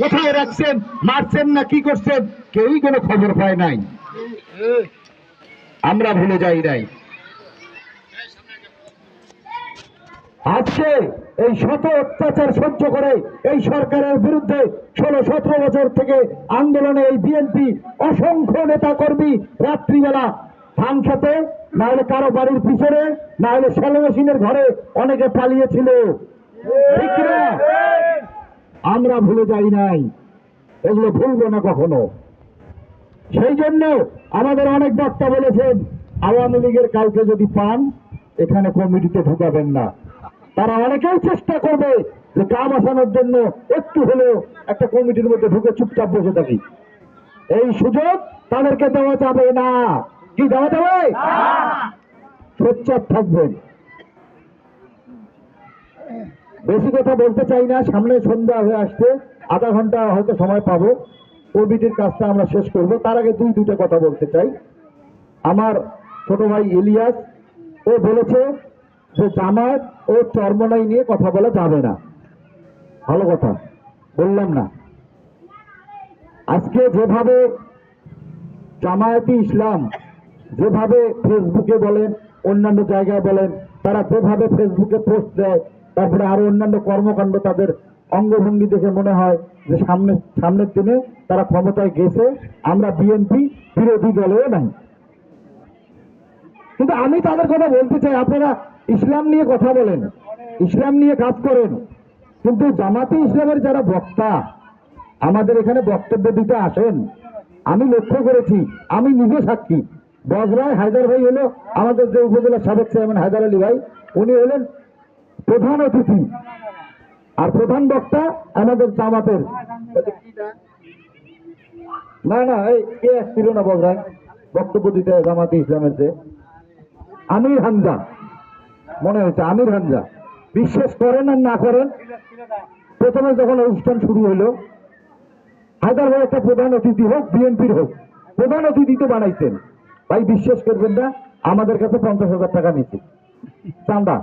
কোথায় রাখছেন? মারছেন না কি করছেন? কেউই কোনো খবর পায় নাই। আমরা ভুলে যাই নাই। আজকে এই শত অত্যাচার সহ্য করে এই সরকারের বিরুদ্ধে ষোলো, সতেরো বছর থেকে আন্দোলনে এই বিএনপি অসংখ্য নেতা কর্মী রাত্রিবেলা ধান খেতে না হলে কারও বাড়ির পিছনে না হলে শ্যালো মেশিনের ঘরে অনেকে পালিয়েছিল। ঠিক না? আমরা ভুলে যাই নাই। এগুলো ভুলবো না কখনো। সেই জন্য আমাদের অনেক বক্তা বলেছেন আওয়ামী লীগের কাউকে যদি পান এখানে কমিটিতে ঢুকাবেন না। তারা অনেকেই চেষ্টা করবে যে গা বাঁচানোর জন্য একটু হলেও একটা কমিটির মধ্যে ঢুকে চুপচাপ বসে থাকি। এই সুযোগ তাদেরকে দেওয়া যাবে না। কি দেওয়া যাবে? সোচ্চাপ থাকবেন। বেশি কথা বলতে চাই না, সামনে সন্ধ্যা হয়ে আসছে, আধা ঘণ্টা হয়তো সময় পাবো। কমিটির কাজটা আমরা শেষ করব। তার আগে দুই দুইটা কথা বলতে চাই। আমার ছোট ভাই ইলিয়াস, ও বলেছে যে জামায়াত ও চর্মনাই নিয়ে কথা বলা যাবে না। ভালো কথা, বললাম না। আজকে যেভাবে জামায়াতি ইসলাম, যেভাবে ফেসবুকে বলেন, অন্যান্য জায়গায় বলেন, তারা যেভাবে ফেসবুকে পোস্ট দেয় তারপরে আরও অন্যান্য কর্মকাণ্ড তাদের অঙ্গভঙ্গি দেখে মনে হয় যে সামনে, সামনের দিনে তারা ক্ষমতায় গেছে, আমরা বিএনপি বিরোধী দলেও নাই। কিন্তু আমি তাদের কথা বলতে চাই, আপনারা ইসলাম নিয়ে কথা বলেন, ইসলাম নিয়ে কাজ করেন। কিন্তু জামাতে ইসলামের যারা বক্তা, আমাদের এখানে বক্তব্য দিতে আসেন। আমি লক্ষ্য করেছি, আমি নিজে সাক্ষী। বজরায় হায়দার ভাই হলো আমাদের যে উপজেলা সাবেক চেয়ারম্যান হায়দার আলী ভাই, উনি হলেন প্রধান অতিথি আর প্রধান বক্তা আমাদের জামাতের। না না, এই কে আসছিল না বজরায় বক্তব্য দিতে জামাতে ইসলামের যে। আমির হামজা। মনে হয়েছে আমির হামজা। বিশ্বাস করেন আর না করেন? প্রথমে যখন অনুষ্ঠান শুরু হলো হায়দ্রাবাদ একটা প্রধান অতিথি হোক, বিএনপির হোক, প্রধান অতিথি তো বানাইছেন। ভাই, বিশ্বাস করবেন না, আমাদের কাছে পঞ্চাশ হাজার টাকা নিচ্ছে চান্দা।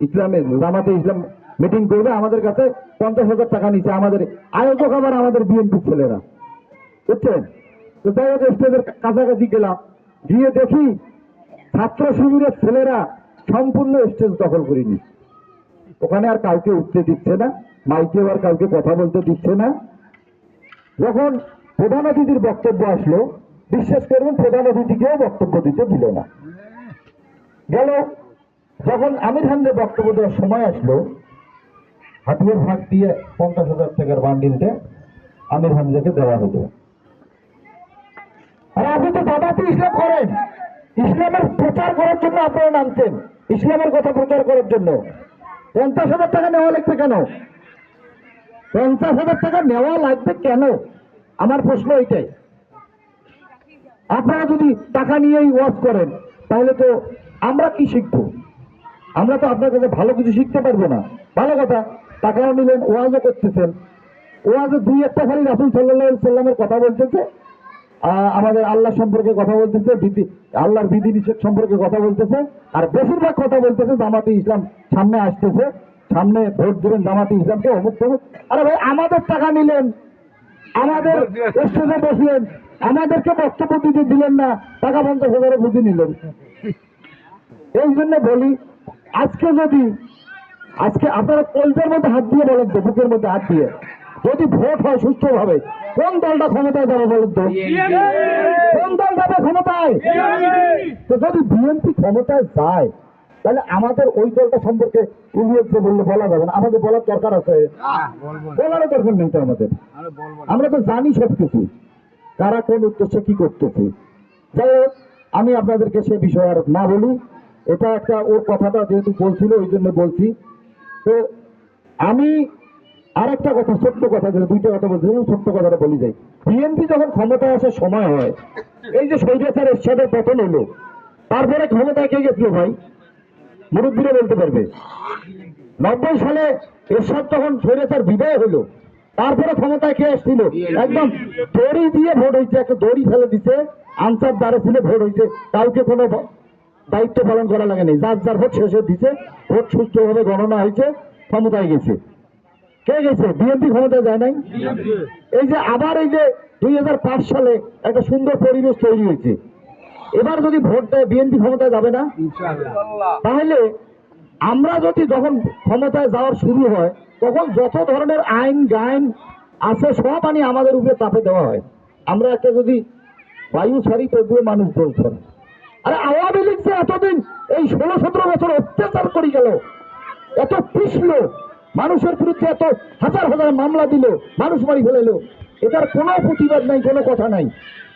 ইসলামের জামাতে ইসলাম মিটিং করবে, আমাদের কাছে পঞ্চাশ হাজার টাকা নিচ্ছে। আমাদের আয়োজক আবার আমাদের বিএনপির ছেলেরা। বুঝছেন? তো হোক, স্টেজের কাছাকাছি গেলাম। গিয়ে দেখি ছাত্র শিবিরের ছেলেরা সম্পূর্ণ স্টেজ দখল করে নিচ্ছে। ওখানে আর কাউকে উঠতে দিচ্ছে না, মাইকেও আর কাউকে কথা বলতে দিচ্ছে না। যখন প্রধান অতিথির বক্তব্য আসলো, বিশ্বাস করবেন, প্রধান অতিথিকেও বক্তব্য দিতে দিল না। গেল যখন আমির খানের বক্তব্য দেওয়ার সময় আসলো হাতিয়ে ফাঁক দিয়ে পঞ্চাশ হাজার টাকার বান্ডিলটা আমির হামজাকে দেওয়া হলো। আর আপনি তো দাদাতে ইসলাম করেন। ইসলামের প্রচার করার জন্য আপনারা নামছেন। ইসলামের কথা প্রচার করার জন্য। পঞ্চাশ হাজার টাকা নেওয়া লাগবে কেন? পঞ্চাশ হাজার টাকা নেওয়া লাগবে কেন? আমার প্রশ্ন এইটাই। আপনারা যদি টাকা নিয়েই ওয়াজ করেন, তাহলে তো আমরা কি শিখব? আমরা তো আপনার কাছে ভালো কিছু শিখতে পারব না। ভালো কথা, টাকাও নিলেন, ওয়াজও করতেছেন। ওয়াজে দুই একটা খালি রাসুল সাল্লাহ সাল্লামের কথা বলতেছে আমাদের আল্লাহ সম্পর্কে কথা বলতেছে বিধি আল্লাহর বিধি নিষেধ সম্পর্কে কথা বলতেছে, আর বেশিরভাগ কথা বলতেছে জামাতি ইসলাম সামনে আসতেছে। সামনে ভোট দেবেন জামাতি ইসলামকে, অমুক তমুক। আরে ভাই, আমাদের টাকা নিলেন, আমাদের স্টেজে বসলেন, আমাদেরকে বক্তব্য দিতে দিলেন না, টাকা পঞ্চাশ হাজারে বুঝে নিলেন। এই জন্য বলি আজকে যদি আজকে আপনারা কলজের মধ্যে হাত দিয়ে বলেন তো বুকের মধ্যে হাত দিয়ে। যদি ভোট হয় সুষ্ঠুভাবে কোন দলটা ক্ষমতায় যাবে বলেন তো? কোন দল যাবে ক্ষমতায়? তো যদি বিএনপি ক্ষমতায় যায় তাহলে আমাদের ওই দলটা সম্পর্কে ইংরেজকে বললে বলা যাবে না। আমাদের বলার দরকার আছে। বলারও দরকার নেই তো আমাদের আমরা তো জানি সব কিছু কারা কোন উদ্দেশ্যে কি করতেছে। যাই হোক আমি আপনাদেরকে সে বিষয়ে আর না বলি। এটা একটা ওর কথাটা যেহেতু বলছিল ওই জন্য বলছি। তো আমি আরেকটা কথা সত্য কথা যেটা দুইটা কথা বলছিলাম সত্য কথাটা বলি যাই। বিএনপি যখন ক্ষমতায় আসার সময় হয়, এই যে সৈরাচার এরশাদের পতন হলো, তারপরে ক্ষমতায় কে গেছিল ভাই? মুরব্বীরা বলতে পারবে। নব্বই সালে এরশাদ তখন সৈরাচার বিদায় হলো, তারপরে ক্ষমতায় কে আসছিল? একদম দড়ি দিয়ে ভোট হয়েছে, একটা দড়ি ফেলে দিছে, আনসার দ্বারে ছিল, ভোট হয়েছে। কাউকে কোনো দায়িত্ব পালন করা লাগে নেই। যার যার ভোট শেষে দিছে ভোট সুষ্ঠুভাবে গণনা হয়েছে ক্ষমতায় গেছে। কে গেছে? বিএনপি ক্ষমতায় যায় নাই? এই যে আবার এই যে দুই হাজার পাঁচ সালে একটা সুন্দর পরিবেশ তৈরি হয়েছে। এবার যদি ভোট দেয় বিএনপি ক্ষমতায় যাবে না? তাহলে আমরা যদি যখন ক্ষমতায় যাওয়ার শুরু হয় তখন যত ধরনের আইন গাইন আছে সব আনি আমাদের উপরে চাপে দেওয়া হয়। আমরা একটা যদি বায়ু সারি তবুও মানুষ ধরে। আরে আওয়ামী লীগ যে এতদিন এই ষোলো সতেরো বছর অত্যাচার করে গেল এত পিছলো মানুষের বিরুদ্ধে এত হাজার হাজার মামলা দিল মানুষ মারি ফেলেলো এটার কোনো প্রতিবাদ নাই কোনো কথা নাই।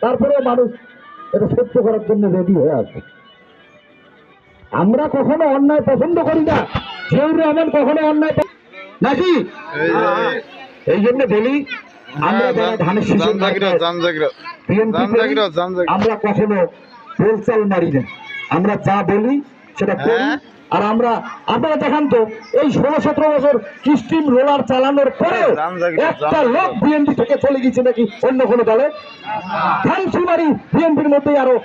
তারপরেও মানুষ এটা সহ্য করার জন্য রেডি হয়ে আসবে আমরা কখনো অন্যায় পছন্দ করি না। জিয়াউর রহমান কখনো অন্যায় নাকি? এই জন্য বলি আমরা যারা ধানের আমরা কখনো গোলচাল মারি না আমরা যা বলি সেটা করি। হ্যাঁ? আর আমরা আপনারা দেখান তো এই ষোলো সতেরো বছর কিস্টিম রোলার চালানোর পরেও জামজাগিরা, একটা লোক বিএনপি থেকে চলে গেছে নাকি অন্য কোনো দলে? ধানসিমারি বিএনপির মধ্যেই আরও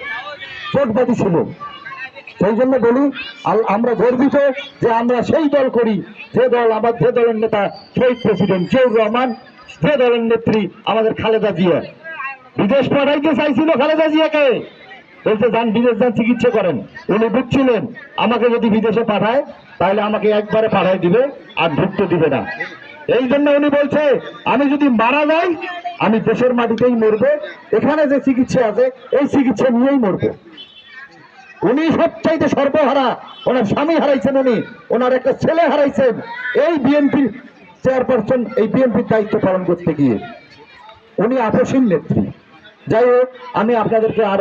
জোটবাদী ছিল। সেই জন্য বলি আমরা গর্বিত যে আমরা সেই দল করি। যে দল আমার যে দলের নেতা শহীদ প্রেসিডেন্ট জিয়াউর রহমান যে দলের নেত্রী আমাদের খালেদা জিয়া। বিদেশ পাঠাইতে চাইছিল খালেদা জিয়াকে। বলতে যান বিদেশ যান, চিকিৎসা করেন। উনি বুঝছিলেন, আমাকে যদি বিদেশে পাঠায়, তাহলে আমাকে একবারে পাঠাই দিবে আর ঢুকতে দিবে না। এই জন্য উনি বলছে, আমি যদি মারা যাই, আমি দেশের মাটিতেই মরবো। এখানে যে চিকিৎসা আছে, এই চিকিৎসা নিয়েই মরবো। উনি সবচাইতে সর্বহারা, ওনার স্বামী হারাইছেন উনি, ওনার একটা ছেলে হারাইছেন। এই বিএনপি চেয়ারপারসন এই বিএনপির দায়িত্ব পালন করতে গিয়ে উনি আপসীন নেত্রী। যাই হোক, আমি আপনাদেরকে আর